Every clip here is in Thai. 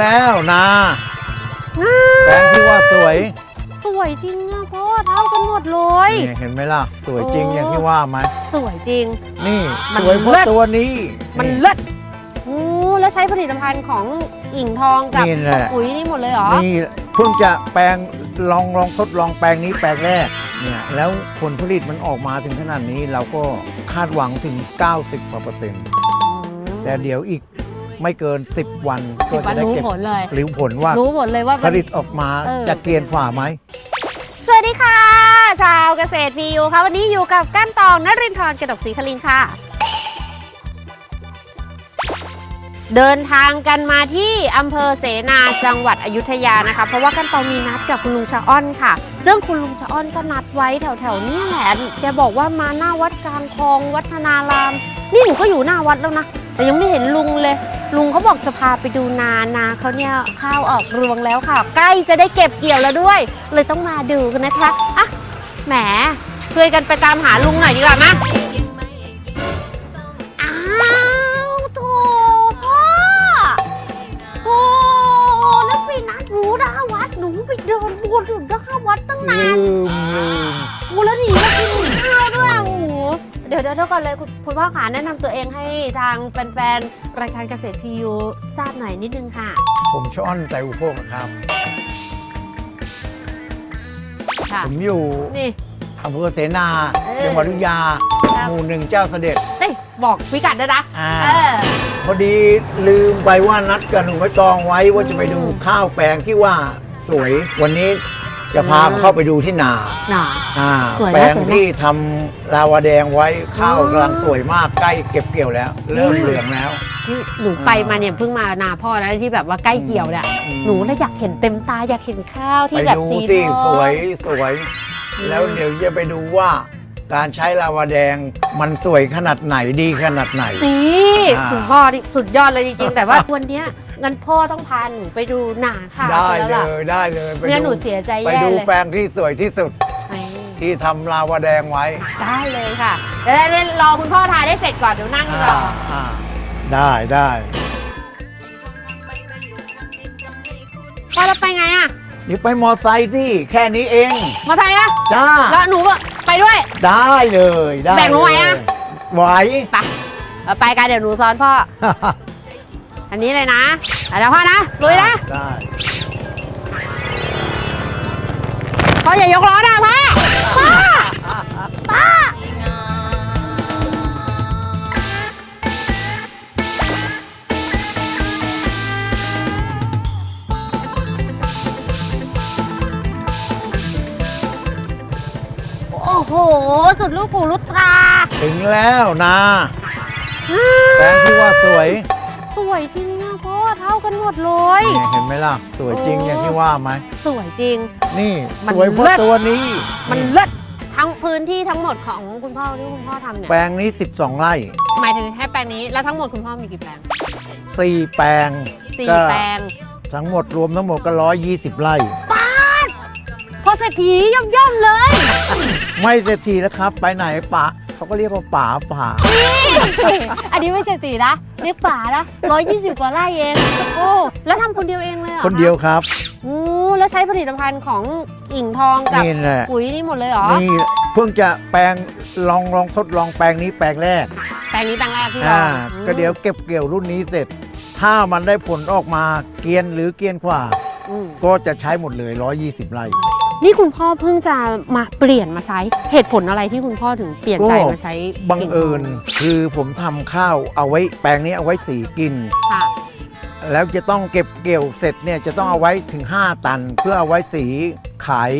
แล้วนาแปลงที่ว่าสวยสวยจริงอะพ่อเท่ากันหมดเลย นี่เห็นไหมล่ะ สวยจริงโอ้อย่างที่ว่าไหมสวยจริง นี่มันสวยเพเลิราะศตัวนี้มันนี่เลิศโอ้แล้วใช้ผลิตภัณฑ์ของอิ่งทองกับนี่แหละปุ๋ยนี่หมดเลยเหรอ นี่เพิ่งจะแปลงลองลองทดลองแปลงนี้แปลงแรกเนี่ยแล้วผลผลิตมันออกมาถึงขนาดนี้เราก็คาดหวังถึง 90กว่าเปอร์เซ็นต์แต่เดี๋ยวอีก ไม่เกิน 10 วันสิก็บวัจะนได้รู้เก็บผลเลยหรือผลว่ารู้ผลเลยว่าผมัน ลิตออกมาเออ จะเกรียนฝ่าไหม สวัสดีค่ะ ชาวเกษตรพียูค่ะวันนี้อยู่กับก้านตองนรินทร์กระดกศรีคลินค่ะ เดินทางกันมาที่อำเภอเสนาจังหวัดอยุธยานะคะ เพราะว่ากันตองมีนัดกับคุณลุงชะอ้อนค่ะ ซึ่งคุณลุงชะอ้อนก็นัดไว้แถวๆเนี้แหละแกบอกว่ามาหน้าวัดกลางคลองวัฒนาราม นี่หนูก็อยู่หน้าวัดแล้วนะ แต่ยังไม่เห็นลุงเลย ลุงเขาบอกจะพาไปดูนานาเขาเนี่ยข้าวออกรวงแล้วค่ะ ใกล้จะได้เก็บเกี่ยวแล้วด้วย เลยต้องมาดูกันนะคะอะแหมช่วยกันไปตามหาลุงหน่อยดีกว่ามะ เดี๋ยวเดี๋ยวเดี๋ยวก่อนเลยคุณคุณพ่อขาแนะนำตัวเองให้ทางแฟนๆรายการเกษตรพียูทราบหน่อยนิดนึงค่ะ ผมชอ้อนใจอุโภคนะครับ ค่ะ ผมอยู่นี่ อำเภอเสนาเออจังหวัดอยุธยาครับ หมู่หนึ่งเจ้าเสด็จ เอ้ยบอกพิกัดด้วยนะอ่า เออ พอดีลืมไปว่านัดกับหนุ่มไม้ตองไว้ว่าจะไปดูอืม ข้าวแปลงที่ว่าสวย วันนี้ จะพาอืมเข้าไปดูที่นาหน่าอ่าสวยนะแปลงสวยนะ ที่ทำลาวาแดงไว้ข้าวอ๋อกำลังสวยมากใกล้เก็บเกี่ยวแล้ว เริ่มอืมเหลืองแล้วนี่หนูไปมาเนี่ยเพิ่งมานาพ่อแล้วที่แบบว่าใกล้เกี่ยวเนี่ยอืม หนูเลยอยากเห็นเต็มตาอยากเห็นข้าวไปที่แบบดูสีสิทอง สวยสวย อืม แล้วเดี๋ยวจะไปดูว่าการใช้ลาวาแดงมันสวยขนาดไหนดีขนาดไหน นี่อ่า คุณพ่อนี่สุดยอดเลยจริงๆ แต่ว่าวันเนี้ย งั้นพ่อต้องพาหนูไปดูหนาข้าวได้แล้วเลล่ะยได้เลยไปเนี่ยหดูนูเสียใจไปแย่ดูเลยแปลงที่สวยที่สุดไปที่ทำลาวาแดงไว้ได้เลยค่ะเดี๋ยวได้รอคุณพ่อทายได้เสร็จก่อนเดี๋ยวนั่งรอ อ่าได้ได้พ่อเราไปไงอะนี่ไปมอไซค์สิแค่นี้เองมาไทยอะจ้าแล้วหนูไปด้วย ได้เลยได้แบ่งหนูไหวอะ เลยไหว ไปเราไปกันเดี๋ยวหนูซ้อนพ่อ อันนี้เลยนะไปแล้วพ่อนะลุยนะได้พ่ออย่ายกล้อนะพ่อพ่อพ่อโอ้โห สุดลูกหูลูกตา ถึงแล้วนาแปลงที่ว่าสวย สวยจริงอะพ่อเท่ากันหมดเลยนี่เห็นไหมล่ะ สวยจริงโอ้อย่างที่ว่าไหม สวยจริง นี่ มันสวยเพราะเลิศ ตัวนี้มันเลิศทั้งพื้นที่ทั้งหมดของคุณพ่อที่คุณพ่อทำเนี่ยแปลงนี้ 12 ไร่ หมายถึงแค่แปลงนี้แล้วทั้งหมดคุณพ่อมีกี่แปลง4 แปลงสี่ก็แปลงทั้งหมดรวมทั้งหมดก็ 120 ไร่ พอเศรษฐีย่อมย่อมๆเลย ไม่เศรษฐีแล้วครับ ไปไหนป่า เขาก็เรียกว่าป่าป่า อันนี้ไม่เศรษฐีนะเรียกป่านะร้อยยี่สิบกว่าไร่เองโอ้แล้วทำคนเดียวเองเลยเหรอคนเดียวครับ โอ้แล้วใช้ผลิตภัณฑ์ของอิ่งทองกับนี่แหละ ปุ๋ยนี่หมดเลยเหรอนี่เพิ่งจะแปลงลองลองทดลองแปลงนี้แปลงแรกแปลงนี้แปลงแรกที่ลออ่างก็เดี๋ยวเก็บเกี่ยวรุ่นนี้เสร็จ ถ้ามันได้ผลออกมาเกรียนหรือเกรียนกว่า อืมก็จะใช้หมดเลย 120 ไร่ นี่คุณพ่อเพิ่งจะมาเปลี่ยนมาใช้ เหตุผลอะไรที่คุณพ่อถึงเปลี่ยนใจก็มาใช้บังเอิญงคือผมทำข้าวเอาไว้แปลงนี้เอาไว้สีกินทองค่ะ แล้วจะต้องเก็บเกี่ยวเสร็จเนี่ยจะต้องเอาไว้ถึง 5 ตัน เพื่อเอาไว้สีขาย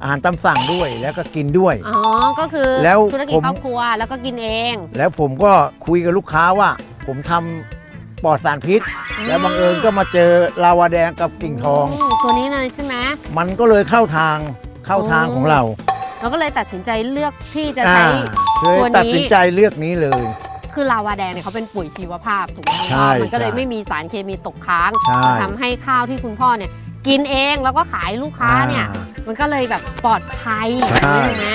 อาหารตามสั่งด้วยแล้วก็กินด้วย อ๋อ ก็คือแล้วธุรกิจผม ครอบครัวแล้วก็กินเอง แล้วผมก็คุยกับลูกค้าว่า ผมทำ ปลอดสารพิษ แล้วบังเอิญก็มาเจอลาวาแดงกับกิ่งทองมตัวนี้เลยใช่ไหมมันก็เลยเข้าทางเข้าทางโอ้ของเรา เราก็เลยตัดสินใจเลือกที่จะอ่าใช้เลยตัวนี้ตัดสินใจเลือกนี้เลย คือลาวาแดงเนี่ยเขาเป็นปุ๋ยชีวภาพถูกไหมใช่คุณพ่อมันก็เลยใช่ไม่มีสารเคมีตกค้างใช่ทำให้ข้าวที่คุณพ่อเนี่ยกินเองแล้วก็ขายลูกค้าเนี่ยอ่มันก็เลยแบบปลอดภัยใช่ถูกไหม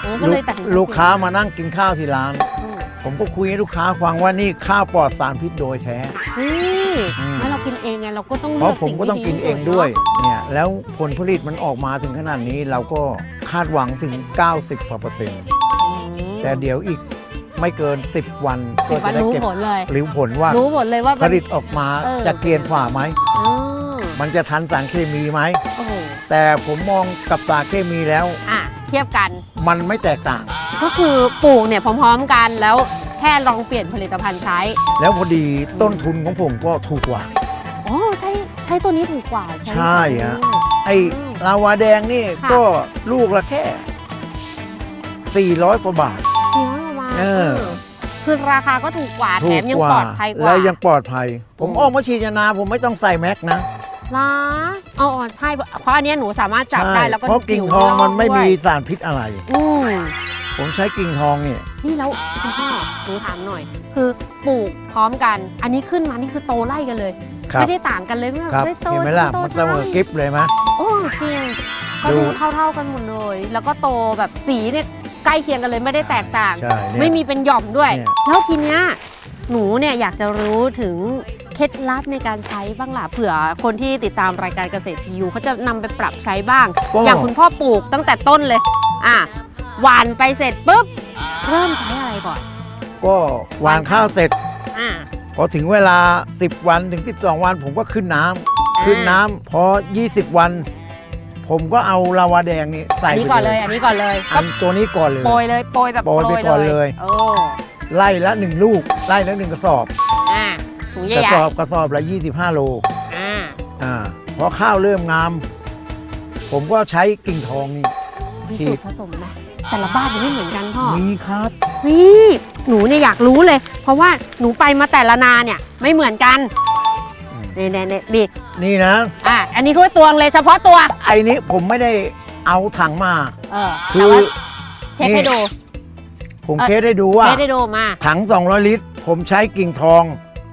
โอ้ก็ลูเลกยตัดสินใจลูกค้ามานั่งกินข้าวที่ร้านอืม ผมก็คุยให้ลูกค้าฟังว่านี่ข้าวปลอดสารพิษโดยแท้ นี่อืมแล้วเรากินเองไงเราก็ต้องเพเลือราะกผมสิ่งก็ที่ต้องดีกินที่เอสุงดด้วยเนาะเนี่ยแล้วผลผลิตมันออกมาถึงขนาดนี้เราก็คาดหวังถึง 90กว่าเปอร์เซ็นต์อืมแต่เดี๋ยวอีกไม่เกิน 10 วันสิก็บวัจะนได้รู้เก็บผลเลย หรือผลว่ารู้ผลเลยว่าผมัน ลิตออกมาเออ จะเกลียนฝ่าไหม อ๋อมันจะทันสารเคมีไหม โอ้โหแต่ผมมองกับสารเคมีแล้ว อะเทียบกันมันไม่แตกต่าง ก็คือปลูกเนี่ยพร้อมๆกันแล้วแค่ลองเปลี่ยนผลิตภัณฑ์ใช้ แล้วพอดีต้นทุนของผมก็ถูกกว่า อ๋อใช้ใช้ตัวนี้ถูกกว่าใช่ฮะ ไอ้ลาวาแดงนี่ค่ะก็ลูกละแค่ 400กว่าบาทสี่ร้อยกว่าบาทเออ คือราคาก็ถูกกว่าแถถูมกยังกว่าปลอดภัยกว่า แล้วยังปลอดภัย ผมอืม ออกมาฉีดยานาผมไม่ต้องใส่แม็กนะล้าอ๋ออ๋อใช่เพราะอันเนี้ยหนูสามารถจับได้ใช่แล้วก็เพราะกิ่งผิวทองมันไม่ด้มีวยสารพิษอะไร อืม ผมใช้กิ่งทองเนี่ยนี่แล้วคุณพ่อหนูถามหน่อย คือปลูกพร้อมกัน อันนี้ขึ้นมานี่คือโตไล่กันเลยครับไม่ได้ต่างกันเลยไม่ครับได้โตเห็นไหมล่ะโตมันเสมอช้ากิฟเลยไหมโอ้จริงก็ดูดูเท่า ๆกันหมดเลย แล้วก็โตแบบสีเนี่ยใกล้เคียงกันเลยไม่ได้แตกต่างใช่เนี่ยไม่มีเป็นหย่อมด้วยเนี่ยแล้วทีเนี้ยหนูเนี่ยอยากจะรู้ถึงเคล็ดลับในการใช้บ้างล่ะเผื่อคนที่ติดตามรายการเกษตรพียูเขาจะนำไปปรับใช้บ้างก็อย่างคุณพ่อปลูกตั้งแต่ต้นเลย อะ หวานไปเสร็จปุ๊บเริ่มใช้อะไรก่อนก็วางข้าวเสร็จ อ่า พอถึงเวลา 10 วันถึง 12 วันผมก็ขึ้นน้ำขึ้นน้ำพอ 20 วัน ผมก็เอาลาวาแดงนี่ใส่อันนี้ไปก่อนเลย อันนี้ก่อนเลยอันตัวนี้ก่อนเลย โปรยเลย โปรยแบบโปรยไปก่อนเลย โอ้ไล่ละหนึ่งลูกไล่ละหนึ่งกระสอบอ่าถุงใหกระญ่สอบกระสอบละ 25 โลๆอ่าอ่าพอข้าวเริ่มงาม ผมก็ใช้กิ่งทองนี่ มีฉีสูดตรผสมไหม แต่ละบ้านมันไม่เหมือนกันพ่อมีครับนี่หนูเนี่ยอยากรู้เลย เพราะว่าหนูไปมาแต่ละนาเนี่ยไม่เหมือนกันอืมเนี่ยเนี่ยเนี่ยนี่นี่นะ อะอันนี้ถ้วยตวงเลยเฉพาะตัวไอ้นี้ผมไม่ได้เอาถังมา เออคืแต่อ ว่าเช็คให้ดู ผมเอ่อเทสให้ดูว่า เช็คให้ดูมา ถัง 200 ลิตร ผมใช้กิ่งทอง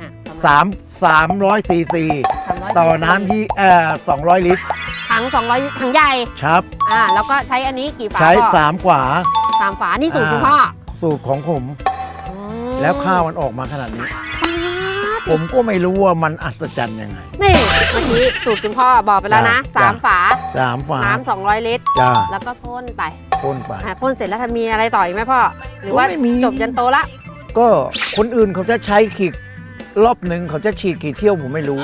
อะ3 300ซีซี300ต่อน้ำยี่เอ่อ200 ลิตร ถัง 200 ถังใหญ่ครับ อ่าแล้วก็ใช้อันนี้กี่ฝาใช้พ่อ3ขวาสามฝา นี่สูตรอ่าคุณพ่อสูตรของผม อืมแล้วข้าวมันออกมาขนาดนี้ป๊าดผมก็ไม่รู้ว่ามันอัศจรรย์ยังไง นี่เมื่อกี้สูตรคุณพ่อบอกไปแล้วนะจ้ะ สามฝา สามฝาน้ำ200 ลิตร จ้าแล้วก็พ่นไปพ่นไป อะพ่นเสร็จแล้วทำมีอะไรต่ออีกไหมพ่อ หรือว่าไม่มี จบยันโตละ ก็คนอื่นเขาจะใช้ขีดรอบหนึ่งเขาจะฉีดกี่เที่ยวผมไม่รู้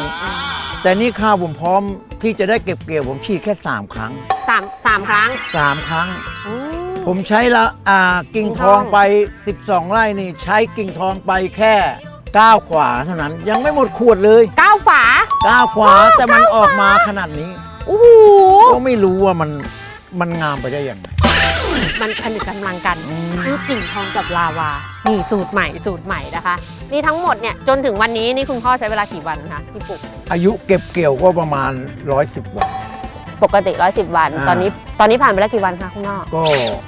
แต่นี่ข้าวผมพร้อม ที่จะได้เก็บเกี่ยวผมฉีดแค่ 3 ครั้ง สามสามครั้ง3 ครั้ง อืม ผมใช้ละอ่ากิ่งกิ่งททององไป 12 ไร่นี่ ใช้กิ่งทองไปแค่ 9 ขวาเท่านั้น ยังไม่หมดขวดเลย เก้าฝา 9 ขวาแต่มันออกมาขนาดนี้โอ้โห ก็ไม่รู้ว่ามันมันงามไปได้ยังไง มันผนึกกำลังกันอืมคือกิ่งทองกับลาวา นี่สูตรใหม่สูตรใหม่นะคะ นี่ทั้งหมดเนี่ยจนถึงวันนี้นี่คุณพ่อใช้เวลากี่วันคะที่ปลูก อายุเก็บเกี่ยวก็ประมาณ 110 วัน ปกติ 110 วัน อ่า ตอนนี้ตอนนี้ผ่านไปแล้วกี่วันคะคุณพ่อก็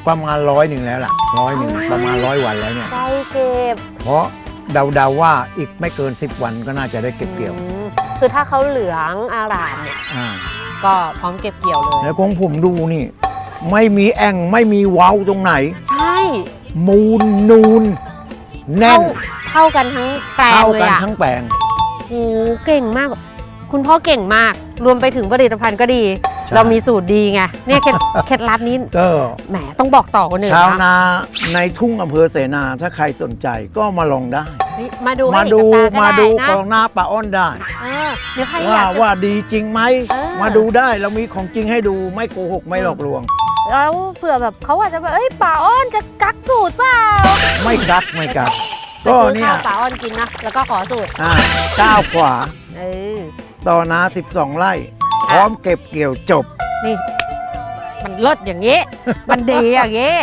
ประมาณร้อยหนึ่งแล้วล่ะร้อยหนึ่งประมาณร้อยวันแล้วเนี่ยใช่เก็บเพราะเดาๆว่าอีกไม่เกิน 10 วันก็น่าจะได้เก็บเกี่ยวอืมคือถ้าเขาเหลืองอารามเนี่ยอ่าก็พร้อมเก็บเกี่ยวเลย แล้วของผมดูนี่ ไม่มีแอ่งไม่มีเว้าตรงไหน ใช่มูลนูน แน่เท่านเท่ากันทั้งแปลงเท่าเลยกันอะทั้งแปลง โอ้โหเก่งมาก คุณพ่อเก่งมาก รวมไปถึงผลิตภัณฑ์ก็ดี ใช่ เรามีสูตรดีไงเนี่ยเคล็ด เคล็ดลับนี้ก็แหมต้องบอกต่อคนอื่นชาวนะนาในทุ่งอำเภอเสนา ถ้าใครสนใจก็มาลองได้เฮ้ยมาดูให้มาเห็นดูกับตามาก็ดูได้กนะองหน้าป่าอ้อนได้ เออเดี๋ยวใครอว่ายากจะ ว่าดีจริงไหม เออ มาดูได้เรามีของจริงให้ดูไม่โกหกไม่หลอกลวง แล้วเผื่อแบบเขาอาจจะแบบเอ้ยป่าอ้อนจะกักสูตรเปล่าไม่กักไม่กักไปก็ซื้อเนี่ยข้าวป่าอ้อนกินนะแล้วก็ขอสูตรอ่าก้าวขวาเออต่อนา 12 ไร่ พร้อมเก็บเกี่ยวจบ นี่มันเลิศอย่างนี้ มันดีอย่างนี้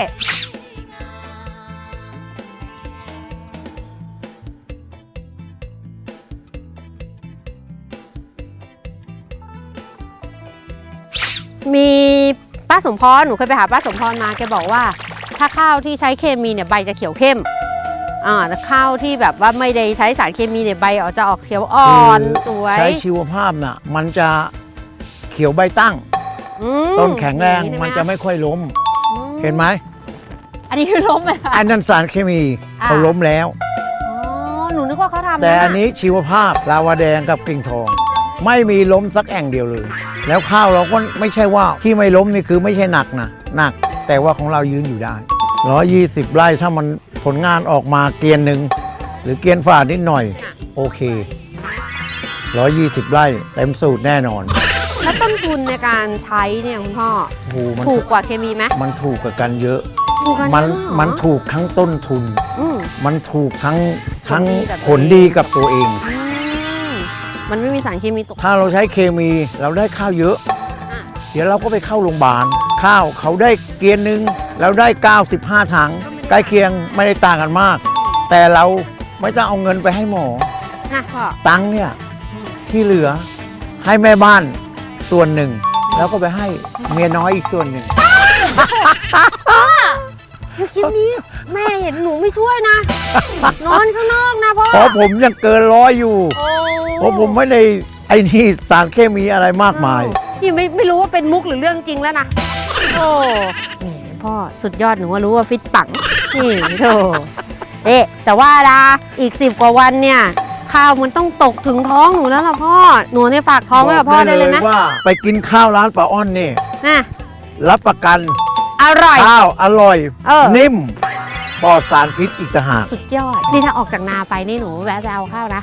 มี ป้าสมพรหนูเคยไปหาป้าสมพรมาแกบอกว่า ถ้าข้าวที่ใช้เคมีเนี่ยใบจะเขียวเข้มอ่าแต่ข้าวที่แบบว่าไม่ได้ใช้สารเคมีเนี่ยใบออกจะออกเขียวอ่อนคือสวยใช้ชีวภาพน่ะมันจะเขียวใบตั้งอืมต้นแข็งแรงอย่างใช่ไหมันจะไม่ค่อยล้มอืเห็นไหมอันนี้คือล้มไหมคะอันนั้นสารเคมีอ่าเขาล้มแล้วอ๋อหนูนึกว่าเขาทำแต่อันะนี้ชีวภาพลาวาแดงกับกิ่งทอง ไม่มีล้มสักแอ่งเดียวเลย แล้วข้าวเราก็ไม่ใช่ว่าที่ไม่ล้มนี่คือไม่ใช่หนักนะหนัก แต่ว่าของเรายืนอยู่ได้120ไร่ถ้ามันผลงานออกมาเกียนหนึ่งหรือเกียนฝ่านิดหน่อย โอเค120ไร่เต็มสูตรแน่นอน แล้วต้นทุนในการใช้เนี่ยคุณพ่อโอ้โหมันถูกกว่าเคมีไหมมันถูกกับกันเยอะ ถูกกันมันเยอะเหรอมันถูกทั้งต้นทุน อืม มันถูกทั้งทั้งผผลลดีดีกักับบตัตัววเอเองงอืม มันไม่มีสารเคมีตกถ้าเราใช้เคมีเราได้ข้าวเยอะ อะเดี๋ยวเราก็ไปเข้าโรงพยาบาลข้าวเขาได้เกียนหนึ่งเราได้ 95 ถังใกล้เคียงไม่ได้ต่างกันมาก แต่เราไม่ต้องเอาเงินไปให้หมอ นะพ่อตังค์เนี่ยอืมที่เหลือให้แม่บ้านส่วนหนึ่ง แล้วก็ไปให้เมียน้อยอีกส่วนหนึ่งคือคลิปนี้แม่เห็นหนูไม่ช่วยนะ นอนข้างนอกนะพ่อเพราะผมยังเกินร้อยอยู่ โอ้ เพราะผมไม่ได้ไอ้นี่สารเคมีอะไรมากมาย นี่ไม่ไม่รู้ว่าเป็นมุกหรือเรื่องจริงแล้วนะ โอ้แหมพ่อสุดยอดหนูว่ารู้ว่าฟิตปังนี่โธ่เอ๊ะแต่ว่าดาอีกสิบกว่าวันเนี่ย ข้าวมันต้องตกถึงท้องหนูแล้วล่ะพ่อ หนูเนี่ยฝากท้องไว้กับพ่อได้เลยไหมว่าไปกินข้าวร้านป้าอ้อนนี่น่ะรับประกันอร่อย ข้าวอร่อย เออ นิ่มปลอดสารพิษอีกต่างหาก สุดยอด นี่ถ้าออกจากนาไปนี่หนูแวะไปเอาข้าวนะ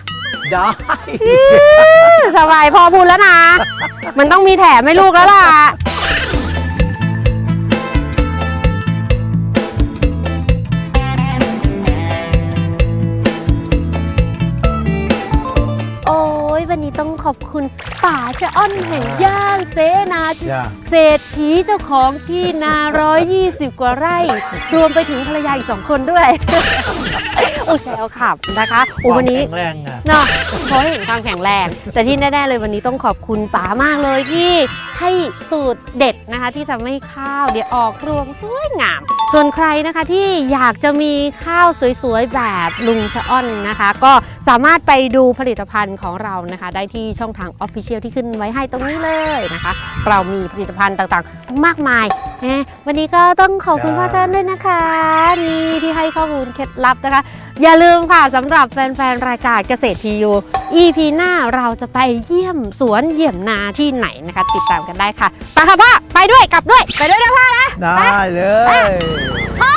ได้สบายพอพูดแล้วนะ มันต้องมีแถมให้ลูกแล้วล่ะ โอ้ยวันนี้ต้องขอบคุณป่าชะอ้อนแห่งย่านเสนาจ้าเศรษฐีเจ้าของที่นาร้อยยี่สิบกว่าไร่ รวมไปถึงภรรยาอีกสองคนด้วย โอ้แซวขับนะคะโอ้วันนี้ แข็งแรงอะเนาะเพราะเห็นความแข็งแรง แต่ที่แน่ๆเลยวันนี้ต้องขอบคุณป๋ามากเลยที่ให้สูตรเด็ดนะคะที่ทำให้ข้าวเดี๋ยวออกรวงสวยงาม ส่วนใครนะคะที่อยากจะมีข้าวสวยๆแบบลุงชะอ้อนนะคะ ก็สามารถไปดูผลิตภัณฑ์ของเรานะคะ ได้ที่ช่องทาง Official ที่ขึ้นไว้ให้ตรงนี้เลยนะคะ เรามีผลิตภัณฑ์ต่างๆ มากมายแหมวันนี้ก็ต้องขอบคุณพ่อชันด้วยนะคะนี่ที่ให้ข้อมูลเคล็ดลับนะคะอย่าลืมค่ะสำหรับแฟนๆ รายการเกษตรทียู EP หน้าเราจะไปเยี่ยมสวนเยี่ยมนาที่ไหนนะคะ ติดตามกันได้ค่ะไปค่ะพ่อไปด้วยกลับด้วย ไปด้วยนะพ่อนะ ได้เลย พ่อ